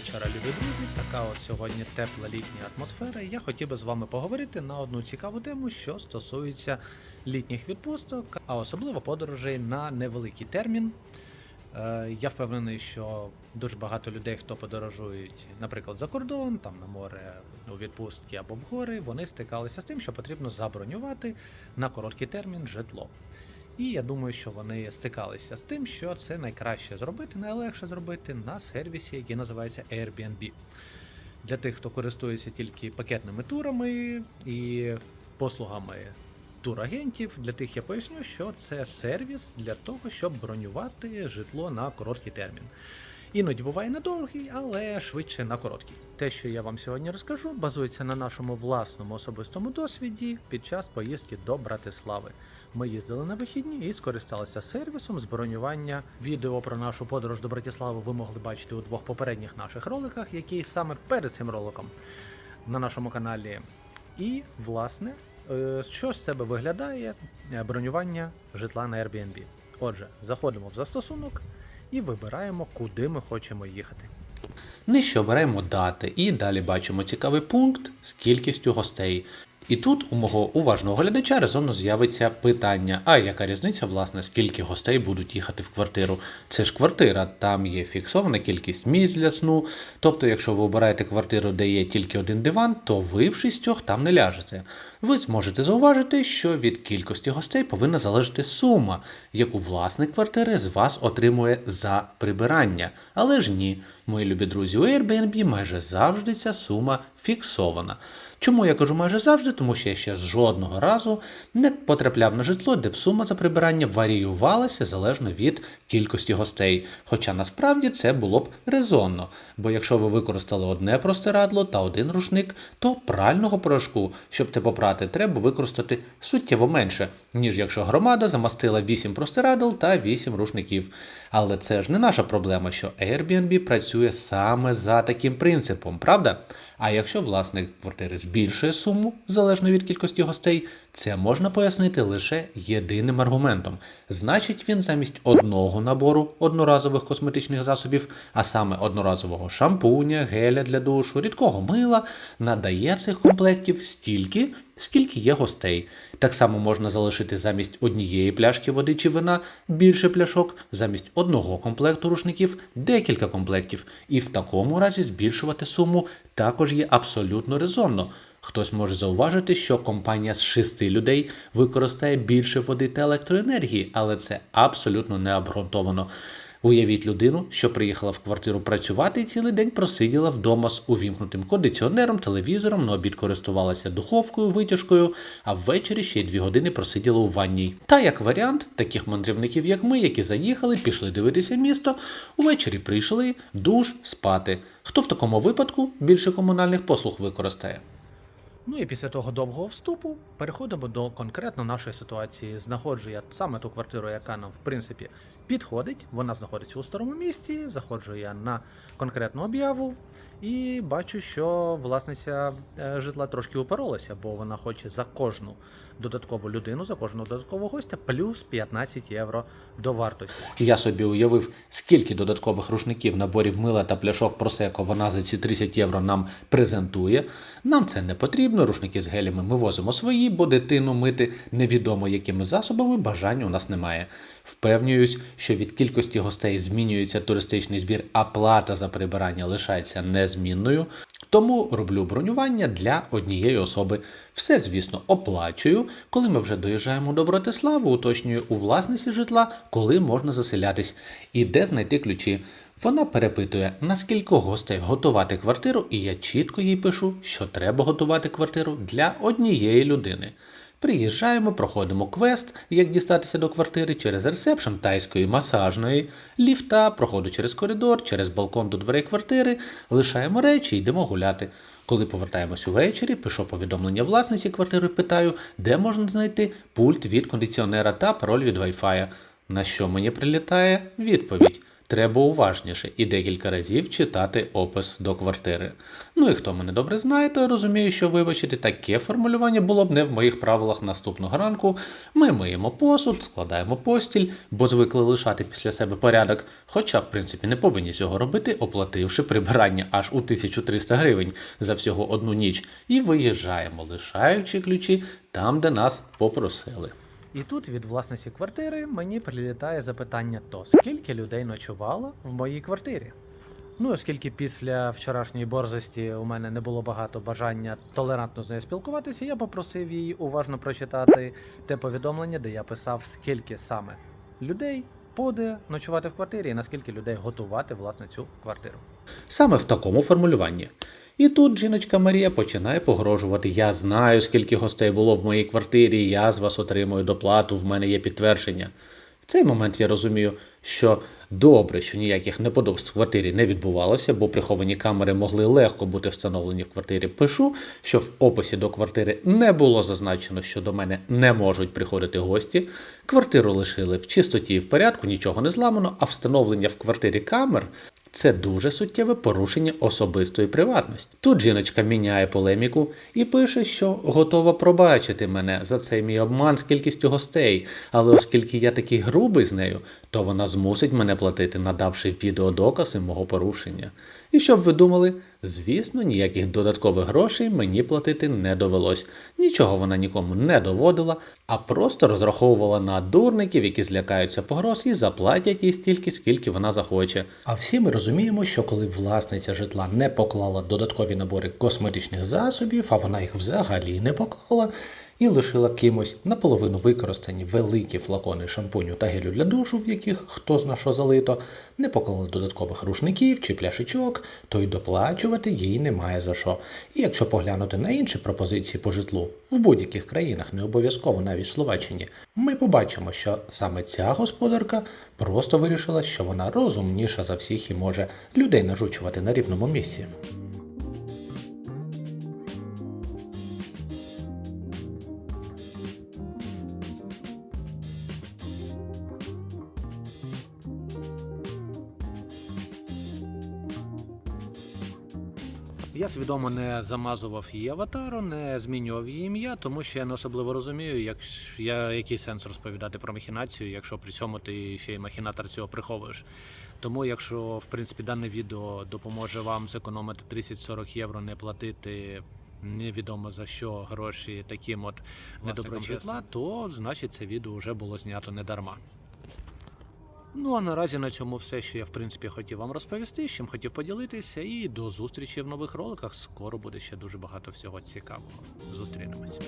вечора, любі друзі. Така от сьогодні тепла літня атмосфера. І я хотів би з вами поговорити на одну цікаву тему, що стосується літніх відпусток, а особливо подорожей на невеликий термін. Е, Я впевнений, що дуже багато людей, хто подорожують, наприклад, за кордон, там на море у відпустки або в гори, вони стикалися з тим, що потрібно забронювати на короткий термін житло. І я думаю, що вони стикалися з тим, що це найкраще зробити, найлегше зробити на сервісі, який називається Airbnb. Для тих, хто користується тільки пакетними турами і послугами турагентів, для тих я поясню, що це сервіс для того, щоб бронювати житло на короткий термін. Іноді буває на довгий, але швидше на короткий. Те, що я вам сьогодні розкажу, базується на нашому власному особистому досвіді під час поїздки до Братислави. Ми їздили на вихідні і скористалися сервісом з бронювання. Відео про нашу подорож до Братислави ви могли бачити у двох попередніх наших роликах, які саме перед цим роликом на нашому каналі. І, власне, е, що з себе виглядає бронювання житла на Airbnb. Отже, заходимо в застосунок і вибираємо, куди ми хочемо їхати. Нижче обираємо дати і далі бачимо цікавий пункт з кількістю гостей. І тут у мого уважного глядача резонно з'явиться питання: а яка різниця, власне, скільки гостей будуть їхати в квартиру? Це ж квартира, там є фіксована кількість місць для сну. Тобто, якщо ви обираєте квартиру, де є тільки один диван, то ви в шістьох там не ляжете. Ви зможете зауважити, що від кількості гостей повинна залежати сума, яку власник квартири з вас отримує за прибирання. Але ж ні, мої любі друзі, у Airbnb майже завжди ця сума фіксована. Чому я кажу майже завжди? Тому що я ще жодного разу не потрапляв на житло, де б сума за прибирання варіювалася залежно від кількості гостей. Хоча насправді це було б резонно. Бо якщо ви використали одне простирадло та один рушник, то прального порошку, щоб це попрати, треба використати суттєво менше, ніж якщо громада замастила 8 простирадл та 8 рушників. Але це ж не наша проблема, що Airbnb працює саме за таким принципом, правда? А якщо власник квартири збільшує суму залежно від кількості гостей, це можна пояснити лише єдиним аргументом. Значить, він замість одного набору одноразових косметичних засобів, а саме одноразового шампуня, геля для душу, рідкого мила, надає цих комплектів стільки, скільки є гостей. Так само можна залишити замість однієї пляшки води чи вина більше пляшок, замість одного комплекту рушників декілька комплектів, і в такому разі збільшувати суму також є абсолютно резонно. Хтось може зауважити, що компанія з шести людей використає більше води та електроенергії, але це абсолютно не обґрунтовано. Уявіть людину, що приїхала в квартиру працювати і цілий день просиділа вдома з увімкнутим кондиціонером, телевізором, на обід користувалася духовкою, витяжкою, а ввечері ще й дві години просиділа у ванній. Та як варіант, таких мандрівників, як ми, які заїхали, пішли дивитися місто, увечері прийшли, душ, спати. Хто в такому випадку більше комунальних послуг використає? Ну і після того довгого вступу переходимо до конкретно нашої ситуації. Знаходжу я саме ту квартиру, яка нам в принципі підходить. Вона знаходиться у старому місті. Заходжу я на конкретну об'яву і бачу, що власниця е, житла трошки упоролася, бо вона хоче за кожну додаткову людину, за кожного додаткового гостя плюс 15 євро до вартості. Я собі уявив, скільки додаткових рушників, наборів мила та пляшок просеко вона за ці 30 євро нам презентує. Нам це не потрібно. Рушники з гелями ми возимо свої, бо дитину мити невідомо якими засобами бажання у нас немає. Впевнююсь, що від кількості гостей змінюється туристичний збір, а плата за прибирання лишається незмінною. Тому роблю бронювання для однієї особи. Все, звісно, оплачую. Коли ми вже доїжджаємо до Братислави, уточнюю у власності житла, коли можна заселятись і де знайти ключі. Вона перепитує, наскільки гостей готувати квартиру, і я чітко їй пишу, що треба готувати квартиру для однієї людини. Приїжджаємо, проходимо квест, як дістатися до квартири через ресепшн тайської масажної, ліфта, проходу через коридор, через балкон до дверей квартири, лишаємо речі йдемо гуляти. Коли повертаємось увечері, пишу повідомлення власниці квартири, питаю, де можна знайти пульт від кондиціонера та пароль від Wi-Fi. На що мені прилітає відповідь. Треба уважніше і декілька разів читати опис до квартири. Ну і хто мене добре знає, той розуміє, що вибачити таке формулювання було б не в моїх правилах наступного ранку. Ми миємо посуд, складаємо постіль, бо звикли лишати після себе порядок, хоча, в принципі, не повинні цього робити, оплативши прибирання аж у 1300 гривень за всього одну ніч, і виїжджаємо, лишаючи ключі там, де нас попросили. І тут від власниці квартири мені прилітає запитання: то скільки людей ночувало в моїй квартирі? Ну, оскільки після вчорашньої борзості у мене не було багато бажання толерантно з нею спілкуватися, я попросив її уважно прочитати те повідомлення, де я писав, скільки саме людей буде ночувати в квартирі, і наскільки людей готувати власне цю квартиру. Саме в такому формулюванні. І тут жіночка Марія починає погрожувати: Я знаю, скільки гостей було в моїй квартирі, я з вас отримую доплату, в мене є підтвердження. Цей момент я розумію, що добре, що ніяких неподобств в квартирі не відбувалося, бо приховані камери могли легко бути встановлені в квартирі. Пишу, що в описі до квартири не було зазначено, що до мене не можуть приходити гості. Квартиру лишили в чистоті і в порядку, нічого не зламано, а встановлення в квартирі камер це дуже суттєве порушення особистої приватності. Тут жіночка міняє полеміку і пише, що готова пробачити мене за цей мій обман з кількістю гостей, але оскільки я такий грубий з нею, то вона змусить мене платити, надавши відеодокази мого порушення. І щоб ви думали, звісно, ніяких додаткових грошей мені платити не довелось. Нічого вона нікому не доводила, а просто розраховувала на дурників, які злякаються погроз і заплатять їй стільки, скільки вона захоче. А всі ми розуміємо, що коли власниця житла не поклала додаткові набори косметичних засобів, а вона їх взагалі не поклала. І лишила кимось наполовину використані великі флакони шампуню та гелю для душу, в яких хто зна що залито, не поклали додаткових рушників чи пляшечок, то й доплачувати їй немає за що. І якщо поглянути на інші пропозиції по житлу в будь-яких країнах, не обов'язково навіть в Словаччині, ми побачимо, що саме ця господарка просто вирішила, що вона розумніша за всіх і може людей нажучувати на рівному місці. Я свідомо не замазував її аватару, не змінював її ім'я, тому що я не особливо розумію, як я, який сенс розповідати про махінацію, якщо при цьому ти ще й махінатор цього приховуєш. Тому, якщо в принципі дане відео допоможе вам зекономити 30-40 євро, не платити невідомо за що гроші таким от недобрим житла, то значить це відео вже було знято не дарма. Ну а наразі на цьому все, що я в принципі хотів вам розповісти, чим хотів поділитися, і до зустрічі в нових роликах. Скоро буде ще дуже багато всього цікавого. Зустрінемось.